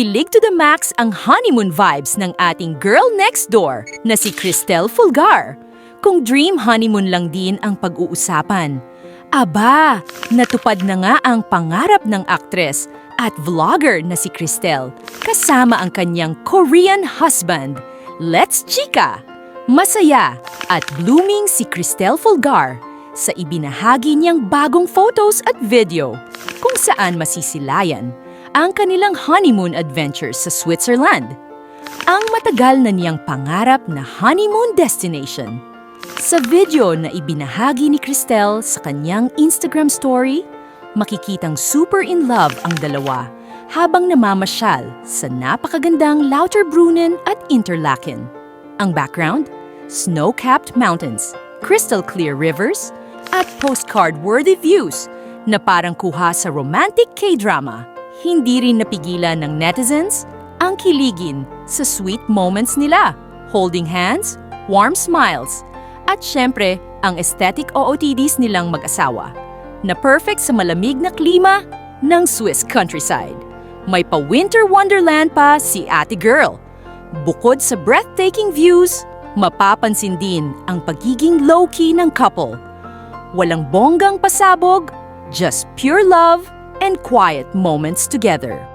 Kilig to the max ang honeymoon vibes ng ating girl next door na si Cristel Fulgar. Kung dream honeymoon lang din ang pag-uusapan. Aba, natupad na nga ang pangarap ng aktres at vlogger na si Cristel kasama ang kanyang Korean husband. Let's chika! Masaya at blooming si Cristel Fulgar sa ibinahagi niyang bagong photos at video kung saan masisilayan ang kanilang honeymoon adventures sa Switzerland. Ang matagal na niyang pangarap na honeymoon destination. Sa video na ibinahagi ni Cristel sa kanyang Instagram story, makikitang super in love ang dalawa habang namamasyal sa napakagandang Lauterbrunnen at Interlaken. Ang background, snow-capped mountains, crystal clear rivers, at postcard-worthy views na parang kuha sa romantic K-drama. Hindi rin napigilan ng netizens ang kiligin sa sweet moments nila, holding hands, warm smiles, at syempre ang aesthetic OOTDs nilang mag-asawa na perfect sa malamig na klima ng Swiss countryside. May pa-winter wonderland pa si ate girl. Bukod sa breathtaking views, mapapansin din ang pagiging low-key ng couple. Walang bonggang pasabog, just pure love and quiet moments together.